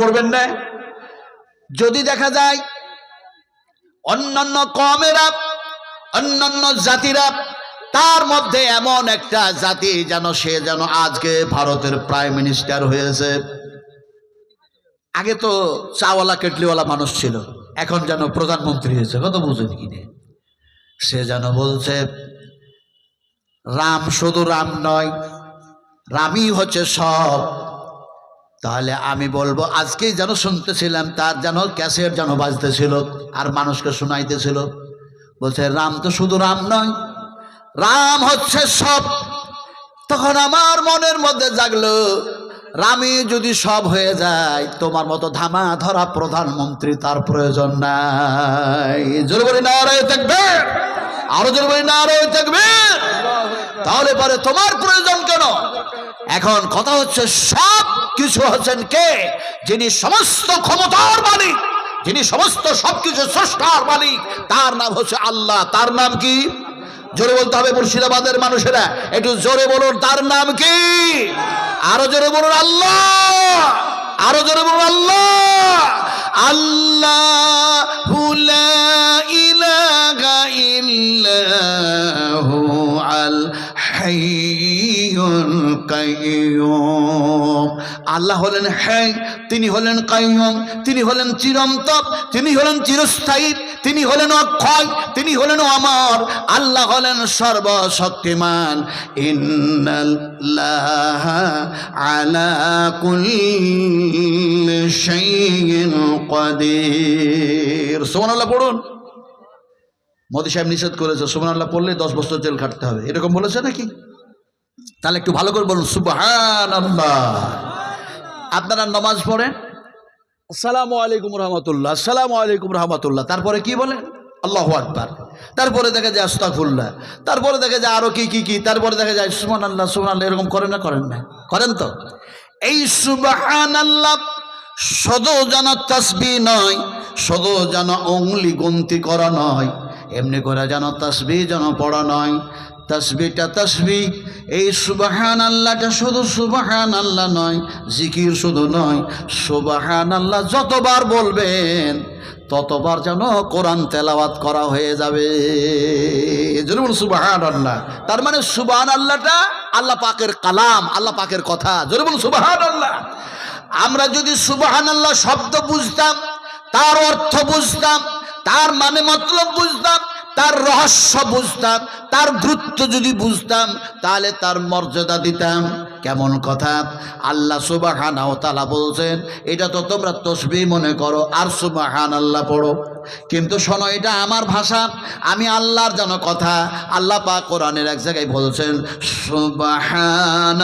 পড়বেন না? যদি দেখা যায় অন্যান্য কমেরা, অন্যান্য জাতিরা, তার মধ্যে এমন একটা জাতি যেন সে যেন আজকে ভারতের প্রাইম মিনিস্টার হয়েছে। আগে তো চাওয়ালা, কেটলিওয়ালা মানুষ ছিল, এখন যেন প্রধানমন্ত্রী হয়েছে, কত বুঝেন কিনে সে যেন বলছে, রাম শুধু রাম নয়, রামই হচ্ছে সব তাহলে আমি বলব, আজকেই যেন শুনতেছিলাম, তার যেন ক্যাসেট যেন বাজতেছিল আর মানুষকে শোনাইতেছিল। বলছে, রাম তো শুধু রাম নয়, রাম হচ্ছে সব। তখন আমার মনের মধ্যে জাগলো রামে যদি সব হয়ে যায়, তোমার মতো ধামা ধরা প্রধানমন্ত্রী তার প্রয়োজন নাই। জোর বলি না রয়ে থাকবে, আরও জোর বলি না থাকবে। তাহলে পরে তোমার প্রয়োজন কেন? এখন কথা হচ্ছে, সব কিছু হচ্ছেন কে? যিনি সমস্ত ক্ষমতার মালিক, যিনি সমস্ত সবকিছু স্রষ্টার মালিক, তার নাম হচ্ছে আল্লাহ। তার নাম কি? জোরে বলতে হবে মুর্শিদাবাদের মানুষেরা। একটু জোরে বলুন, তার নাম কি? আরও জোরে বলুন, আল্লাহ! আরও জোরে বলুন, আল্লাহ! আল্লাহ ইলাহা ইল্লাহু আল আল্লাহ হলেন হ্যাঁ তিনি হলেন কাইয়ুম, তিনি হলেন চিরন্তপ তিনি হলেন চিরস্থায়ী, তিনি হলেন অক্ষয়, তিনি হলেন অমর। আল্লাহ হলেন সর্বশক্তিমান। ইন্নাল্লাহ আলা কুল্লি পড়ুন। মোদী সাহেব নিষেধ করেছে সুবহানাল্লাহ পড়লে দশ বছর জেল খাটতে হবে। এরকম বলেছে নাকি? তাহলে একটু ভালো করে বলুন সুবহানাল্লাহ। আপনারা নমাজ পড়েন? আসসালামু আলাইকুম রহমতুল্লাহ আসসালামু আলাইকুম রহমতুল্লাহ। তারপরে কি বলে আল্লাহ আকবার। তারপরে দেখা যায় আস্তাকুল্লাহ তারপরে দেখা যায় আরও কি কি কি? তারপরে দেখা যায় সুমান আল্লাহ সুমান আল্লাহ এরকম করেন না করেন না। করেন তো? এই সুবাহান আল্লাহ শুধু যেন তসবি নয় শুধু যেন অঙ্গলি গন্তি করা নয়। এমনি করে যেন তসবি যেন পড়া নয়। তসবিটা তসবি। এই সুবাহান আল্লাহটা শুধু সুবাহান আল্লাহ নয়, জিকির শুধু নয় সুবাহান আল্লাহ যতবার বলবেন, ততবার যেন কোরআন তেলাওয়াত করা হয়ে যাবে। জরুর সুবাহান আল্লাহ তার মানে সুবাহান আল্লাহটা আল্লাহ পাকের কালাম, আল্লাহ পাকের কথা। জরুর সুবাহান আল্লাহ আমরা যদি সুবাহান আল্লাহ শব্দ বুঝতাম, তার অর্থ বুঝতাম তার মানে মতলব বুঝতাম, তার রহস্য বুঝতাম, তার গুরুত্ব যদি বুঝতাম, তাহলে তার মর্যাদা দিতাম। কেমন কথা? আল্লাহ সুবাহানা ও তালা বলছেন, এটা তো তোমরা তসবি মনে করো, আর সুবাহান আল্লাহ পড়ো। কিন্তু শোনো, এটা আমার ভাষা, আমি আল্লাহর যেন কথা, আল্লাহ পাক কোরআনের এক জায়গায় বলছেন সুবাহান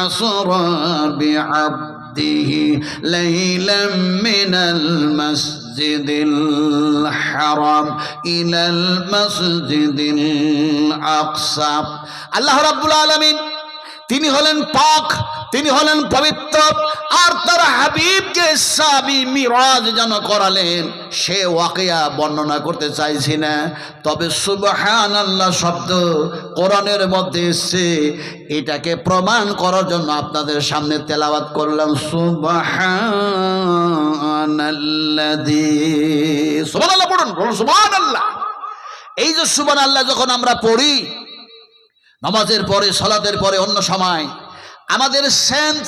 আসরা عبده ليلا من المسجد الحرام إلى المسجد الأقصى الله رب العالمين তিনি হলেন পাক, তিনি হলেন পবিত্র, আর তার হাবিবকে সাবি মিরাজ যেন করালেন। সে ওয়াকিয়া বর্ণনা করতে চাইছি না, তবে সুবহান আল্লাহ শব্দ কোরআনের মধ্যে এসছে। এটাকে প্রমাণ করার জন্য আপনাদের সামনে তেলাওয়াত করলাম সুবহান সুবহানাল্লাহ পড়ুন, বলুন সুবহানাল্লাহ। এই যে সুবহান আল্লাহ যখন আমরা পড়ি নামাজের পরে সলাদের পরে অন্য সময়। আমাদের সেন্স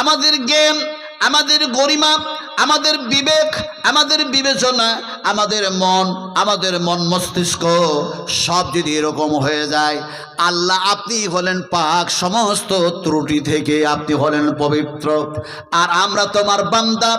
আমাদের জ্ঞান, আমাদের গরিমা, আমাদের বিবেক, আমাদের বিবেচনা, আমাদের মন আমাদের মন মস্তিষ্ক সব যদি এরকম হয়ে যায় আল্লাহ আপনি হলেন পাক, সমস্ত ত্রুটি থেকে আপনি হলেন পবিত্র। আর আমরা তোমার বান্দা,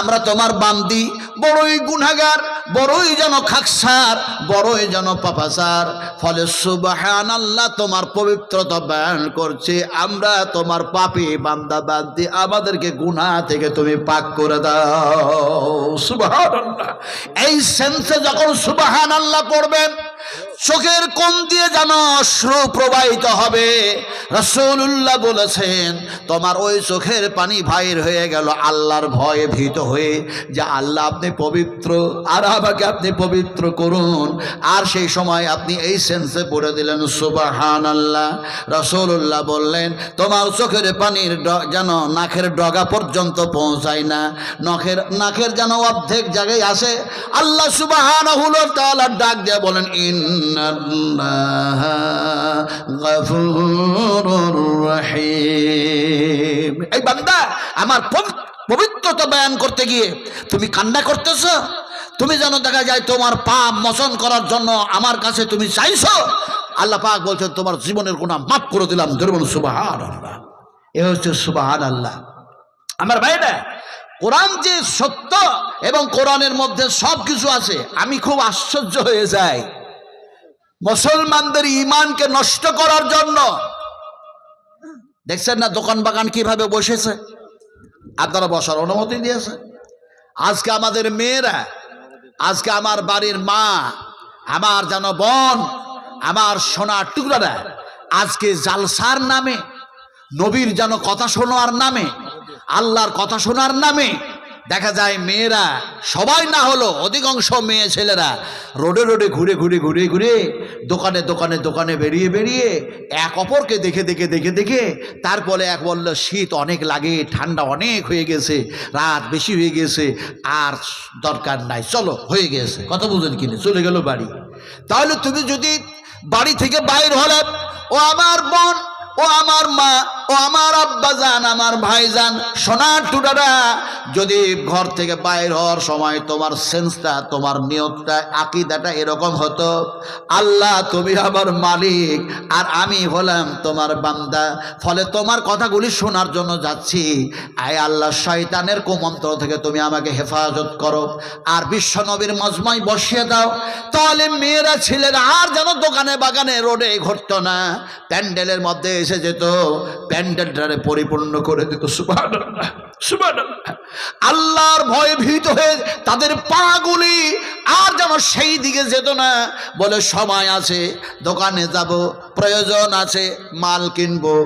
আমরা তোমার বান্দি, বড়ই গুনাগার বড়ই যেন খাকসার, বড়ই যেন পাপাসার ফলে সুবাহান আল্লাহ তোমার পবিত্রতা বয়ান করছে, আমরা তোমার পাপি বান্দা, বান্দি, আমাদেরকে গুনাহ থেকে তুমি পাক করে দাও। সুবাহান এই সেন্সে যখন সুবাহান আল্লাহ পড়বেন চোখের কোন দিয়ে যেন অশ্রু প্রবাহিত হবে। রসুল্লাহ বলেছেন, তোমার ওই চোখের পানি ভাইর হয়ে গেল, আল্লাহর ভয়ে ভীত হয়ে। যে আল্লাহ আপনি পবিত্র, আর আমাকে আপনি পবিত্র করুন। আর সেই সময় আপনি এই সেন্সে পড়ে দিলেন সুবাহান আল্লাহ রসুল্লাহ বললেন, তোমার চোখের পানির যেন নাখের ডগা পর্যন্ত পৌঁছায় না। নখের, নাকের যেন অর্ধেক জায়গায় আসে। আল্লাহ সুবাহান হলো তাআলা ডাক দিয়ে বলেন গফুরুর রহিম এই বান্দা, আমার পবিত্রতা বয়ান করতে গিয়ে তুমি কান্না করতেছ? তুমি যেন দেখা যায় তোমার পাপ মোচন করার জন্য আমার কাছে তুমি চাইছো? আল্লাহ পাক বলছেন, তোমার জীবনের গুণা মাফ করে দিলাম। ধরুন সুবাহান আল্লাহ এ হচ্ছে সুবাহান আল্লাহ আমার ভাইরা কোরআন যে সত্য এবং কোরআনের মধ্যে সব কিছু আছে, আমি খুব আশ্চর্য হয়ে যাই। মুসলমানদের ইমানকে নষ্ট করার জন্য। দেখছেন না দোকান বাগান কীভাবে বসেছে? আপনারা বসার অনুমতি দিয়েছে। আজকে আমাদের মেয়েরা, আজকে আমার বাড়ির মা, আমার যেন বোন, আমার সোনার টুকরারা, আজকে জালসার নামে, নবীর যেন কথা শোনার নামে, আল্লাহর কথা শোনার নামে দেখা যায় মেয়েরা সবাই না হলো অধিকাংশ মেয়ে ছেলেরা রোডে রোডে ঘুরে ঘুরে ঘুরে ঘুরে দোকানে দোকানে দোকানে বেরিয়ে বেরিয়ে এক অপরকে দেখে দেখে দেখে দেখে তারপরে এক বলল, শীত অনেক লাগে, ঠান্ডা অনেক হয়ে গেছে, রাত বেশি হয়ে গেছে, আর দরকার নাই, চলো, হয়ে গেছে। কথা বুঝেন কিনে? চলে গেল বাড়ি। তাহলে তুমি যদি বাড়ি থেকে বাইর হলে, ও আমার বোন, ও আমার মা ও আমার আব্বা যান আমার ভাই যান সোনার টুটারা যদি ঘর থেকে বাইর হওয়ার সময় তোমার সেন্সটা, তোমার নিয়তটা, আকিদাটা এরকম হতো, আল্লাহ তুমি আমার মালিক, আর আমি হলাম তোমার বান্দা। ফলে তোমার কথাগুলি শোনার জন্য যাচ্ছি। আয় আল্লাহ, শয়তানের কুমন্ত্র থেকে তুমি আমাকে হেফাজত করো। আর বিশ্ব নবীর মজমাই বসিয়ে দাও। তাহলে মেয়েরা ছিলেন আর যেন দোকানে বাগানে, রোডে ঘটতো না। প্যান্ডেলের মধ্যে এসে যেত। প্যান্ডেলটারে পরিপূর্ণ করে দিত সুবহানাল্লাহ। আল্লাহর ভয়ে ভীত হয়ে তাদের পাগুলি আর যেন সেই দিকে যেত না। বলে, সময় আছে, দোকানে যাব, প্রয়োজন আছে, মাল কিনবো।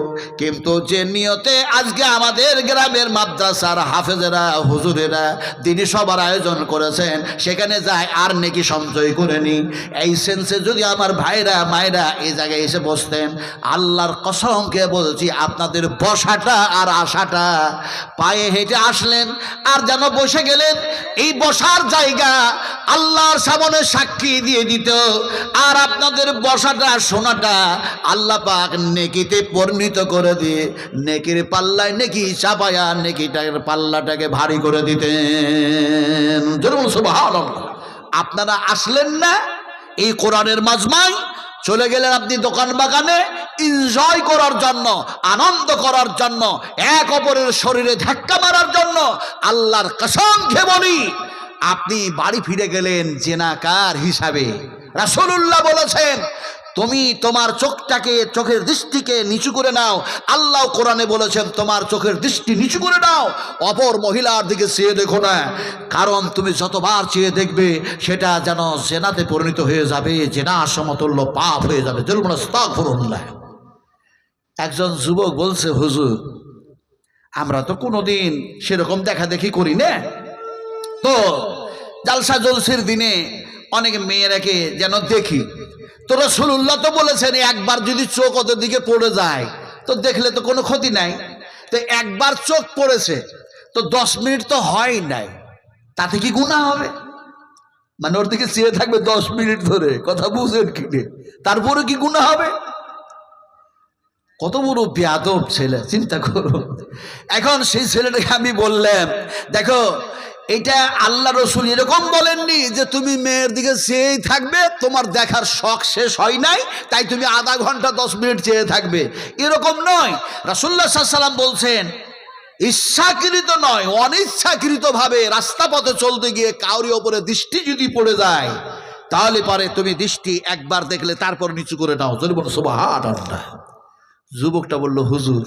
কিন্তু যে নিয়তে আজকে আমাদের গ্রামের মাদ্রাসার হাফেজেরা, হুজুরেরা তিনি সবার আয়োজন করেছেন, সেখানে যায় আর নেকি সঞ্চয় করে নি। এই সেন্সে যদি আমার ভাইরা, মায়েরা এই জায়গায় এসে বসতেন, আল্লাহর কসমকে বলছি, আপনাদের বসাটা আর আশাটা পায়ে হেঁটে আসলেন আর যেন বসে গেলেন, এই বসার জায়গা আল্লাহর সামনে সাক্ষী দিয়ে দিত আর আপনাদের বসাটা শোনাটা আল্লাহ পাক নেকিতে পরিণত করে দিয়ে, নেকির পাল্লায় নেকি চাপায়া, নেকিটার পাল্লাটাকে ভারী করে দিতেন। আপনারা আসলেন না এই কোরআনের মাজমাই চলে গেলেন আপনি দোকান বাগানে এনজয় করার জন্য, আনন্দ করার জন্য, এক অপরের শরীরে ধাক্কা মারার জন্য, আল্লাহর কসম খেবনি আপনি বাড়ি ফিরে গেলেন জেনাকার হিসাবে। রাসুল্লাহ বলেছেন তুমি তোমার চোখটাকে, চোখের দৃষ্টিকে নিচু করে নাও। আল্লাহ কোরআনে বলেছেন, তোমার চোখের দৃষ্টি নিচু করে নাও। অপর মহিলার দিকে চেয়ে দেখো না। কারণ তুমি যতবার চেয়ে দেখবে, সেটা যেন জেনাতে পরিণত হয়ে যাবে, জেনা সমতুল্য পাপ হয়ে যাবে। যেরকম আস্তাগফিরুল্লাহ। একজন যুবক বলছে, হুজুর, আমরা তো কোনোদিন সেরকম দেখা দেখি করি না। তো, জালসা জলসির দিনে অনেক মেয়েরাকে যেন দেখি। তো রসুল্লাহ তো বলেছেন, একবার যদি চোখ ওদের দিকে পড়ে যায়, তো দেখলে তো কোনো ক্ষতি নাই। তো একবার চোখ পড়েছে, তো দশ মিনিট তো হয় নাই। তাতে কি গুণা হবে? মানে ওর দিকে চেয়ে থাকবে দশ মিনিট ধরে, কথা বুঝেন কিনে তারপরে কি গুণা হবে? কত বড় বেয়াদব ছেলে, চিন্তা করো। এখন সেই ছেলেটাকে আমি বললাম, দেখো এটা আল্লাহ রসুল এরকম বলেননি যে তুমি মেয়ের দিকে চেয়েই থাকবে, তোমার দেখার শখ শেষ হয় নাই, তাই তুমি আধা ঘণ্টা দশ মিনিট চেয়ে থাকবে। এরকম নয়। রাসুল্লাহ সাল্লাম বলছেন, ইচ্ছাকৃত নয় অনিচ্ছাকৃত ভাবে রাস্তা পথে চলতে গিয়ে কাউরি ওপরে দৃষ্টি যদি পড়ে যায়, তাহলে পারে তুমি দৃষ্টি একবার দেখলে তারপর নিচু করে নাও। যদি বলো সুবাহ যুবকটা বলল, হুজুর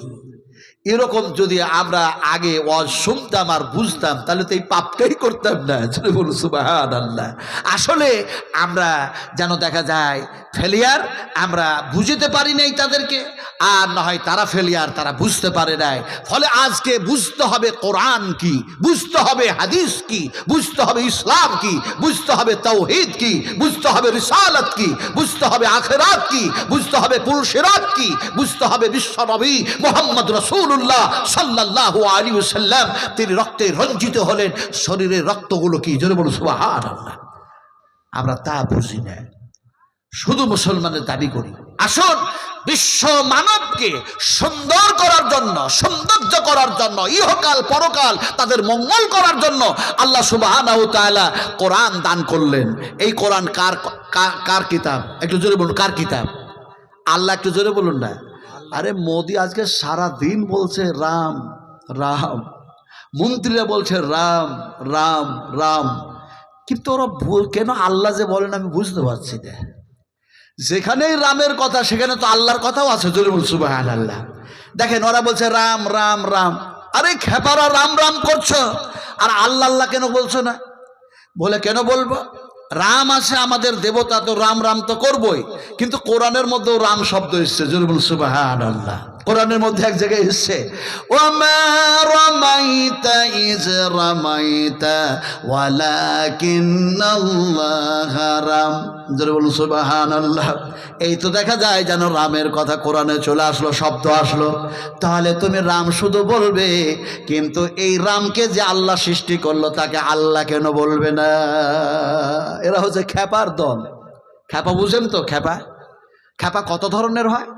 এরকম যদি আমরা আগে ওয়াজ শুনতাম আর বুঝতাম, তাহলে তো এই পাপটাই করতাম না। যদি বলুন সুবাহান আল্লাহ আসলে আমরা যেন দেখা যায় ফেলিয়ার আমরা বুঝতে পারি নাই তাদেরকে, আর না হয় তারা ফেলিয়ার তারা বুঝতে পারে নাই। ফলে আজকে বুঝতে হবে কোরআন কি, বুঝতে হবে হাদিস কি, বুঝতে হবে ইসলাম কি, বুঝতে হবে তৌহিদ কি, বুঝতে হবে রিসালত কি, বুঝতে হবে আখেরাত কি, বুঝতে হবে পুরুষেরাত কি, বুঝতে হবে বিশ্বনবী মোহাম্মদ রসুল্লাহ সাল্লাহ আলী সাল্লাম তিনি রক্তে রঞ্জিত হলেন। শরীরের রক্তগুলো কি? জোরে বলুন আল্লাহ আমরা তা বুঝি না। শুধু মুসলমানের দাবি করি। আসুন, বিশ্ব মানবকে সুন্দর করার জন্য, সৌন্দর্য করার জন্য, ইহকাল পরকাল তাদের মঙ্গল করার জন্য আল্লাহ সুবাহ কোরআন দান করলেন। এই কোরআন কার, কার- কার কিতাব? একটু জোরে বলুন, কার কিতাব? আল্লাহ একটু জোরে বলুন না। আরে মোদি আজকে সারা দিন বলছে রাম রাম। মন্ত্রীরা বলছে রাম রাম রাম। কিন্তু ওরা ভুল- কেন আল্লাহ যে বলেন আমি বুঝতে পারছি না। যেখানেই রামের কথা, সেখানে তো আল্লাহর কথাও আছে জরুর সুবাহান আল্লাহ দেখেন ওরা বলছে রাম রাম রাম। আরে খেপারা রাম রাম করছ। আর আল্লাহ আল্লাহ কেন বলছো না? বলে কেন বলব? রাম আছে আমাদের দেবতা, তো রাম রাম তো করবই। কিন্তু কোরআনের মধ্যেও রাম শব্দ এসছে। জরুল সুবাহ আল্লাহ কোরআনের মধ্যে এক জায়গায় এসছে ওমা রমাইতা ইজ রমাইতা, ওয়ালাকিন্নাল্লাহ রাম। জোরে বলুন সুবাহান আল্লাহ এই তো দেখা যায় যেন রামের কথা কোরআনে চলে আসলো, শব্দ আসলো। তাহলে তুমি রাম শুধু বলবে, কিন্তু এই রামকে যে আল্লাহ সৃষ্টি করল, তাকে আল্লাহ কেন বলবে না? এরা হচ্ছে খ্যাপার দল। খ্যাপা বুঝেন তো, খ্যাপা। খ্যাপা কত ধরনের হয়?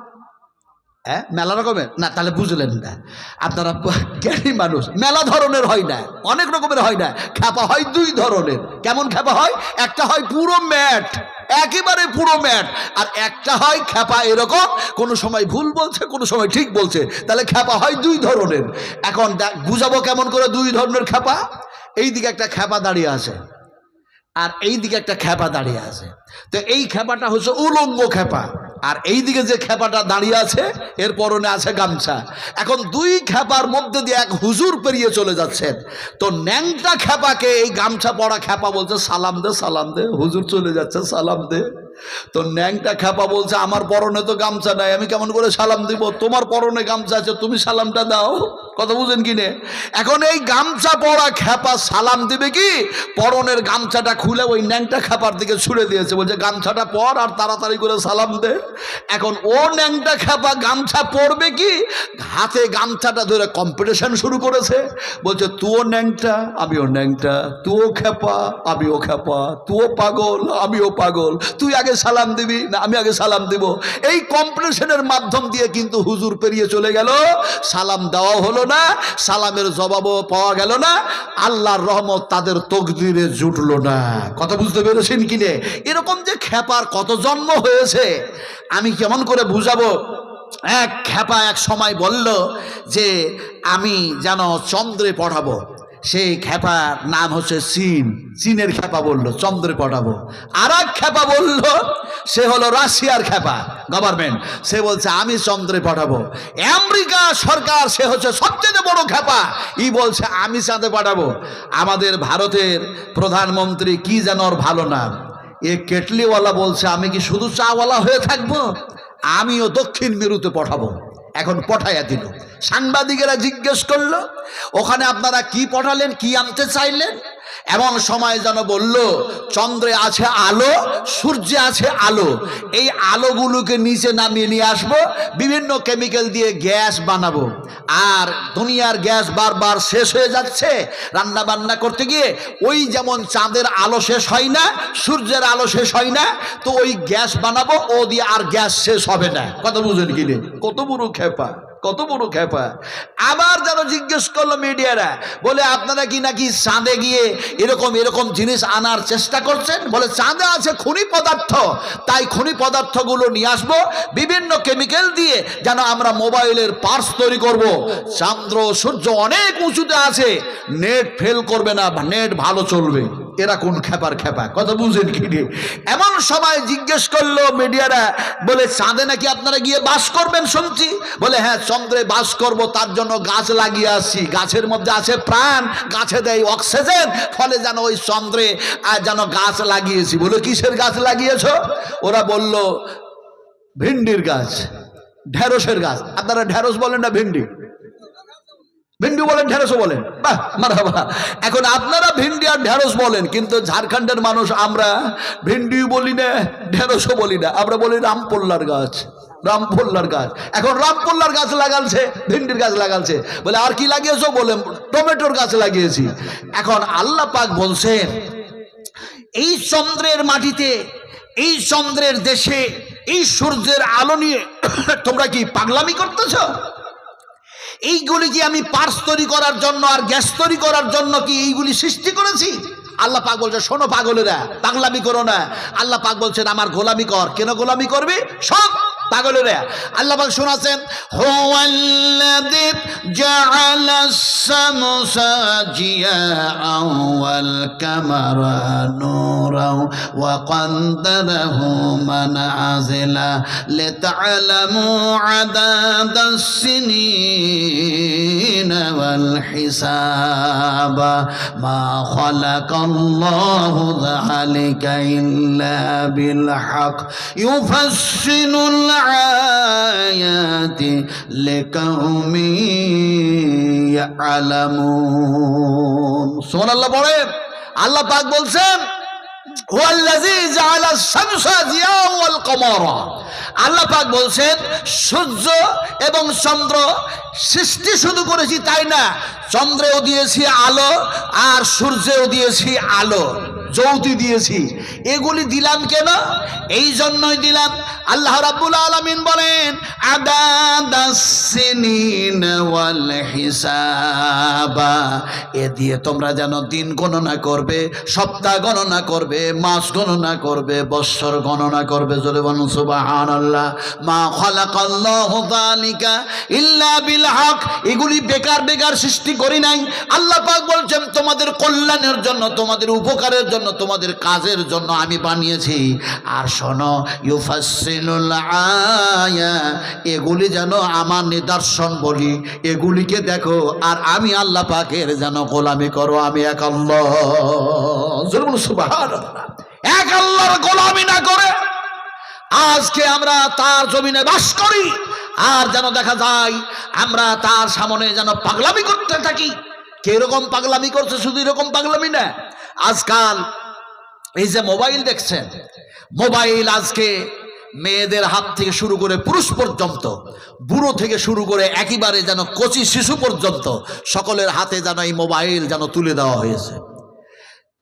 হ্যাঁ? মেলা রকমের? না, তাহলে বুঝলেন না। আপনারা জ্ঞানী মানুষ। মেলা ধরনের হয় না। অনেক রকমের হয় না। খ্যাপা হয় দুই ধরনের। কেমন খ্যাপা হয়? একটা হয় পুরো ম্যাট। একেবারে পুরো ম্যাট। আর একটা হয় খ্যাপা এরকম, কোনো সময় ভুল বলছে, কোনো সময় ঠিক বলছে। তাহলে খ্যাপা হয় দুই ধরনের। এখন বুঝাবো কেমন করে দুই ধরনের খ্যাপা এই দিকে একটা খ্যাপা দাঁড়িয়ে আছে। আর এই দিকে একটা খ্যাপা দাঁড়িয়ে আছে। তো এই খ্যাপাটা হচ্ছে উলঙ্গ খ্যাপা আর এই দিকে যে খেপাটা দাঁড়িয়ে আছে, এর পরনে আছে গামছা। এখন দুই খেপার মধ্যে দিয়ে এক হুজুর পেরিয়ে চলে যাচ্ছেন। তো ন্যাংটা খেপাকে এই গামছা পড়া খেপা বলছে, সালাম দে সালাম দে, হুজুর চলে যাচ্ছে, সালাম দে। তো ন্যাংটা খ্যাপা বলছে, আমার পরনে তো গামছা নাই, আমি কেমন করে সালাম দিব? তোমার পরনে গামছা আছে, তুমি সালামটা দাও। কথা বুঝেন কি নে? এখন এই গামছা পরা খ্যাপা সালাম দিবে কি? পরনের গামছাটা খুলে ওই ন্যাংটা খ্যাপার দিকে ছুড়ে দিয়েছে, বলছে, গামছাটা পর আর তাড়াতাড়ি করে সালাম দে। এখন ও ন্যাংটা খ্যাপা গামছা পরবে কি? হাতে গামছাটা ধরে কম্পিটিশন শুরু করেছে, বলছে তুও ন্যাংটা, আমিও ন্যাংটা তুও খ্যাপা, আমিও খ্যাপা তুও পাগল, আমিও পাগল, তুই আগে সালাম দিবি না আমি আগে সালাম দিব? এই কম্পিটিশনের মাধ্যম দিয়ে কিন্তু হুজুর পেরিয়ে চলে গেল। সালাম দেওয়া হলো না, সালামের জবাবও পাওয়া গেল না, আল্লাহর রহমত তাদের তকদিরে জুটলো না। কথা বুঝতে পেরেছেন কিনে এরকম যে খ্যাপার কত জন্ম হয়েছে, আমি কেমন করে বুঝাবো? এক খ্যাপা এক সময় বলল যে, আমি যেন চন্দ্রে পড়াবো। সেই খ্যাপার নাম হচ্ছে চীন চীনের খ্যাপা বলল চন্দ্রে পড়াবো আর এক খ্যাপা বলল, সে হলো রাশিয়ার খ্যাপা গভর্নমেন্ট সে বলছে, আমি চন্দ্রে পাঠাবো আমেরিকা সরকার, সে হচ্ছে সবচেয়ে বড় খ্যাপা ই বলছে, আমি চাঁদে পাঠাবো। আমাদের ভারতের প্রধানমন্ত্রী কি যেন ওর ভালো নাম এ কেটলিওয়ালা বলছে, আমি কি শুধু চাওয়ালা হয়ে থাকব? আমিও দক্ষিণ মেরুতে পাঠাবো এখন পঠাইয়া দিল। সাংবাদিকেরা জিজ্ঞেস করল, ওখানে আপনারা কি পাঠালেন, কি আনতে চাইলেন? এমন সময় যেন বলল, চন্দ্রে আছে আলো, সূর্যে আছে আলো। এই আলোগুলোকে নিচে নামিয়ে নিয়ে আসব, বিভিন্ন কেমিক্যাল দিয়ে গ্যাস বানাবো। আর দুনিয়ার গ্যাস বারবার শেষ হয়ে যাচ্ছে। রান্না বান্না করতে গিয়ে ওই যেমন চাঁদের আলো শেষ হয় না, সূর্যের আলো শেষ হয় না, তো ওই গ্যাস বানাবো, ও দিয়ে আর গ্যাস শেষ হবে না। কত বুঝেন কিনে? কত বড় খেপা। কত বড় খেপা। আবার যেন জিজ্ঞেস করল মিডিয়ারা, বলে, আপনারা কি নাকি চাঁদে গিয়ে এরকম এরকম জিনিস আনার চেষ্টা করছেন? বলে, চাঁদে আছে খনি পদার্থ। তাই খনি পদার্থগুলো নিয়ে আসব, বিভিন্ন কেমিক্যাল দিয়ে যেন আমরা মোবাইলের পার্স তৈরি করব। চন্দ্র, সূর্য অনেক উঁচুতে আছে। নেট ফেল করবে না নেট ভালো চলবে। এরা কোন খেপার খেপা কথা বুঝেন কি? এমন সময় জিজ্ঞেস করল মিডিয়ারা, বলে, চাঁদে নাকি আপনারা গিয়ে বাস করবেন? শুনছি। বলে হ্যাঁ চন্দ্রে বাস করব, তার জন্য গাছ লাগিয়ে আসছি। গাছের মধ্যে আছে প্রাণ, গাছে দেয় অক্সিজেন, ফলে যেন ওই চন্দ্রে আর যেন গাছ লাগিয়েছি। বলে, কিসের গাছ লাগিয়েছ? ওরা বলল, ভিন্ডির গাছ, ঢেঁড়সের গাছ। আপনারা ঢেঁড়স বলেন না, ভিন্ডি? ভিন্ডি বলেন, ঢেঁড়সও বলেন। এখন আপনারা ভিন্ডি আর ঢেঁড়স বলেন, কিন্তু ঝাড়খণ্ডের মানুষ আমরা ভিন্ডি বলি না, ঢেঁড়সও বলি না। আমরা বলি রামপোল্লার গাছ রামপোল্লার গাছ। এখন রামপোল্লার গাছ লাগালছে, ভিন্ডির গাছ লাগালছে। বলে, আর কি লাগিয়েছো? বলে, টমেটোর গাছ লাগিয়েছি। এখন আল্লাহ পাক বলছেন, এই চন্দ্রের মাটিতে, এই চন্দ্রের দেশে, এই সূর্যের আলো নিয়ে তোমরা কি পাগলামি করতেছ? এইগুলি কি আমি পার্স তৈরি করার জন্য আর গ্যাস তৈরি করার জন্য কি এইগুলি সৃষ্টি করেছি? আল্লাহ পাক বলছে, শোনো পাগলেরা, পাগলামি করো না। আল্লাহ পাক বলছেন, আমার গোলামি কর। কেন গোলামি করবে? সব পাগলেরা আল্লাহ পাক শোনাছেন হুয়াল্লাযী জাআলাস শামসা জিয়াআন ওয়াল কামারা নূরান ওয়া قدره منازلا لتعلموا عدد السنين والحساب ما خلق الله ذلك إلا بالحق يفصل الآيات আয়াতি লিকাউমি ইয়ালামুন সুবহানাল্লাহ পড়েন আল্লাহ পাক বলছেন আল্লাহ পাক বলছেন, সূর্য এবং চন্দ্র সৃষ্টি শুধু করেছি তাই না? চন্দ্রেও দিয়েছি আলো আর সূর্যেও দিয়েছি আলো। যৌতি দিয়েছি। এগুলি দিলাম কেন? এই জন্যই দিলাম। আল্লাহ রাব্বুল আলামিন বলেন ওয়াল হিসাবা। এ দিয়ে তোমরা যেন দিন গণনা করবে, সপ্তাহ গণনা করবে, মাস গণনা করবে, বৎসর গণনা করবে। জোরে বলুন মা খালাকাল্লাহু ইল্লা বিল হক এগুলি বেকার বেকার সৃষ্টি করি নাই। আল্লাহ পাক বলছেন, তোমাদের কল্যাণের জন্য, তোমাদের উপকারের জন্য তোমাদের কাজের জন্য আমি বানিয়েছি। আর শোনো এগুলি যেন আমার নিদর্শন বলি। এগুলিকে দেখো, আর আমি আল্লাহ পাকের যেন গোলামি করো, আমি এক আল্লাহ। এক আল্লাহর গোলামি না করে আজকে আমরা তার জমিনে বাস করি, আর যেন দেখা যায় আমরা তার সামনে যেন পাগলামি করতে থাকি। কীরকম পাগলামি করছে শুধু এরকম পাগলামি না আজকাল এই যে মোবাইল দেখছেন, মোবাইল আজকে মেয়েদের হাত থেকে শুরু করে পুরুষ পর্যন্ত, বুড়ো থেকে শুরু করে একেবারে যেন কচি শিশু পর্যন্ত সকলের হাতে যেন এই মোবাইল যেন তুলে দেওয়া হয়েছে।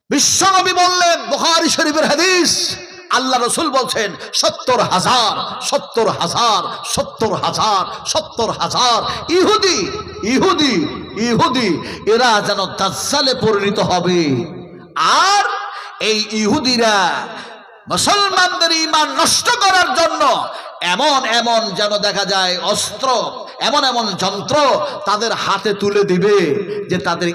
বিশ্বনবী বললেন, বুখারী শরীফের হাদিস, আল্লাহ রসুল বলছেন, সত্তর হাজার সত্তর হাজার সত্তর হাজার সত্তর হাজার। ইহুদি ইহুদি ইহুদি, এরা যেন দাজ্জালে পরিণত হবে। আর এই ইহুদিরা মুসলমানদের ইমান নষ্ট করার জন্য এমন এমন যেন দেখা যায় অস্ত্র, এমন এমন যন্ত্র তাদের হাতে তুলে দিবে যে তাদের